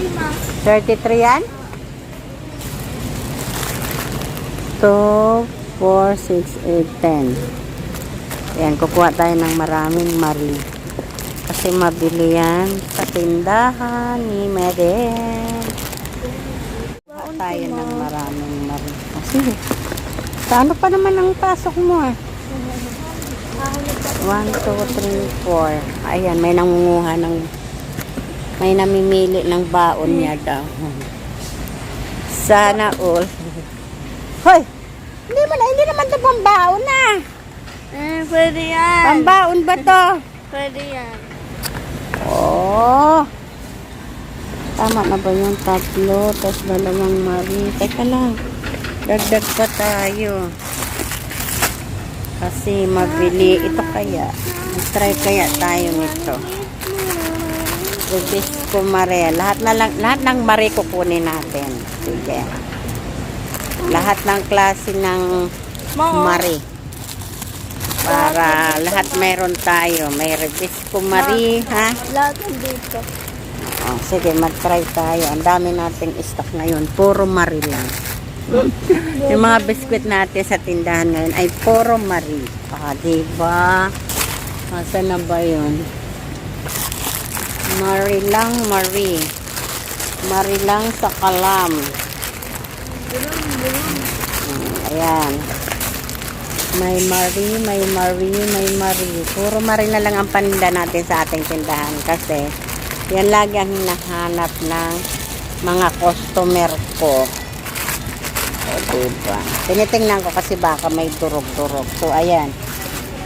33 ma. 33 yan? 2, 4, 6, 8, 10. Ayan, kukuha tayo ng maraming marli. Kasi mabili yan sa tindahan ni Meden. Kuha tayo ng maraming marli. Kasi, sa ano pa naman ang pasok mo ah? 1, 2, 3, 4. Ayan, may nangunguha ng may namimili ng baon niya daw. Sana all. Hoy! Hindi mo na, hindi naman ito pambaon na. Eh, pwede yan. Pambaon ba to? Pwede yan. Oo. Tama na ba yung tatlo? Tapos dalawang mari. Teka lang. Dagdag pa tayo. Kasi mabili. Ito kaya. Try kaya tayo nito. Rubisco mare. Lahat na lang, lahat ng mare kukunin natin. Sige. Lahat ng klase ng Ma, mare. Para lahat meron tayo. May rubisco mare, ha? lahat dito. Oh, sige, mag-try tayo. Ang dami nating stock ngayon. Puro mari lang. Yung mga biskwit natin sa tindahan ngayon ay puro mari. Ah, diba? Asa na ba yun? Mari lang, mari. Mari lang sa kalam. Ayan. May mari, may mari, may mari. Puro mari na lang ang paninda natin sa ating tindahan kasi yan lagi ang hinahanap ng mga customer ko. O, diba? Tinitingnan ko kasi baka may durog-durog. So, ayan.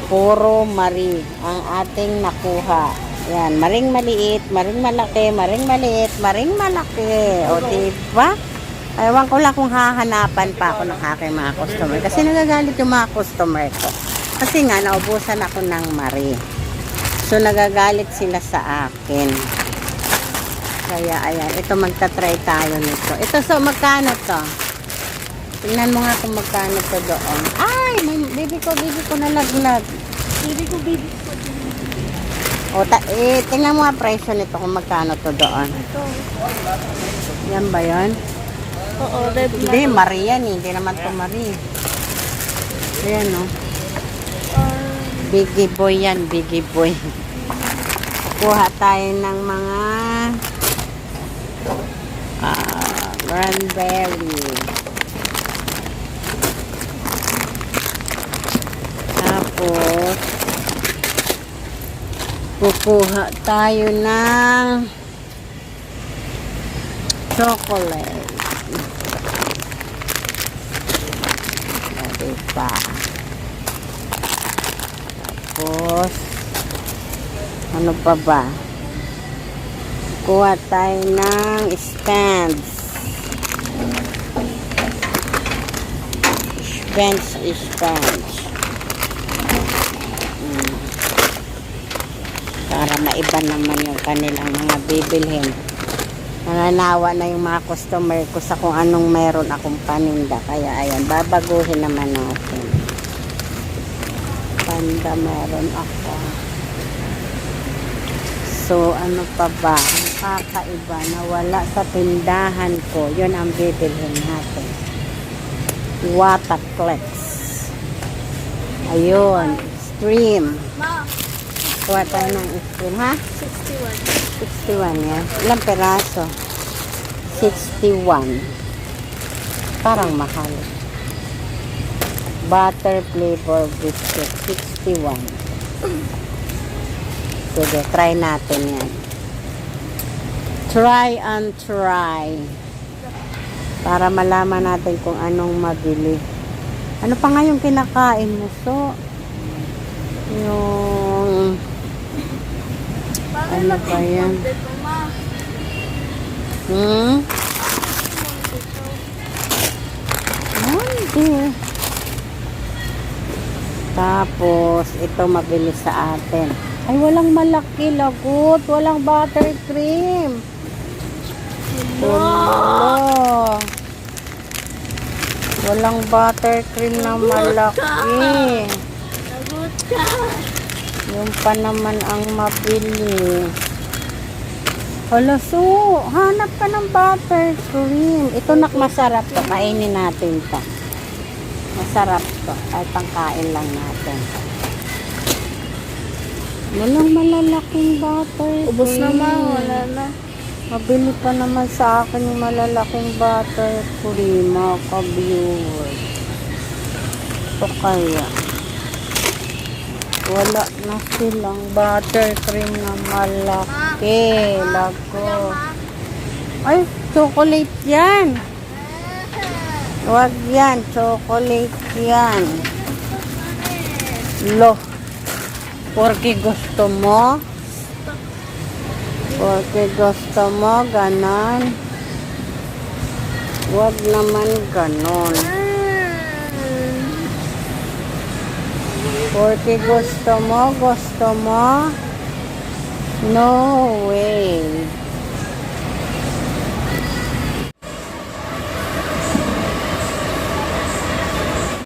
Puro mari ang ating nakuha. Ayan, maring maliit, maring malaki, maring maliit, maring malaki. O, diba? Ewan ko lang kung hahanapan pa ako ng aking mga customer. Kasi nagagalit yung mga customer ko. Kasi nga, naubusan ako ng mari. So, nagagalit sila sa akin. Kaya, ayan. Ito, magta-try tayo nito. Ito, so, magkano to? Tingnan mo nga kung magkano to doon. Ay, may, baby ko, baby ko nalaglag. Pwede ko baby ko. O, ta, eh, tingnan mo nga presyo nito kung magkano to doon. Ito. Yan ba yan? Oo, red Hindi, Mari yan eh. Hindi naman to Mari. Ayan, no? Biggie boy yan, biggie boy. Kuha tayo ng mga ah, cranberry. Tapos, kukuha tayo ng chocolate. O, diba? Tapos, ano pa ba? Kuha tayo ng stands. Stands, stands. Hmm. Para maiba naman yung kanilang mga bibilhin. Nananawa na yung mga customer ko sa kung anong meron akong paninda. Kaya ayan, babaguhin naman natin. Panda meron ako. So, ano pa ba? Ang kakaiba na wala sa tindahan ko. Yun ang bibilhin natin. Waterclex. Ayun. Stream. Ma, Kuha tayo ng stream, ha? 61. 61 yan. Ilang peraso? 61. Parang mahal. Butter flavor biscuit. 61. Sige, try natin yan. Try and try. Para malaman natin kung anong mabili. Ano pa nga yung kinakain mo? So, yung Ano ba yan? Hmm? Hindi. Tapos, ito mabili sa atin. Ay, walang malaki lagot. Walang buttercream. Tulo. Walang buttercream na malaki. Lagot ka. Yung pa naman ang mabili. Hala, so, hanap ka ng buttercream. Ito nak masarap to. Kainin natin to. Masarap to. Kahit pangkain lang natin. Walang malalaking buttercream. Ubus na ma, wala na. Mabili pa naman sa akin yung malalaking buttercream, mga ka-viewers. Ito kaya. Wala na silang buttercream na malaki. Lago. Ay, chocolate yan. Huwag yan. Chocolate yan. Lo. Porque gusto mo. Porque gusto mo, ganon. Huwag naman ganon. Porque gusto mo, gusto mo. No way.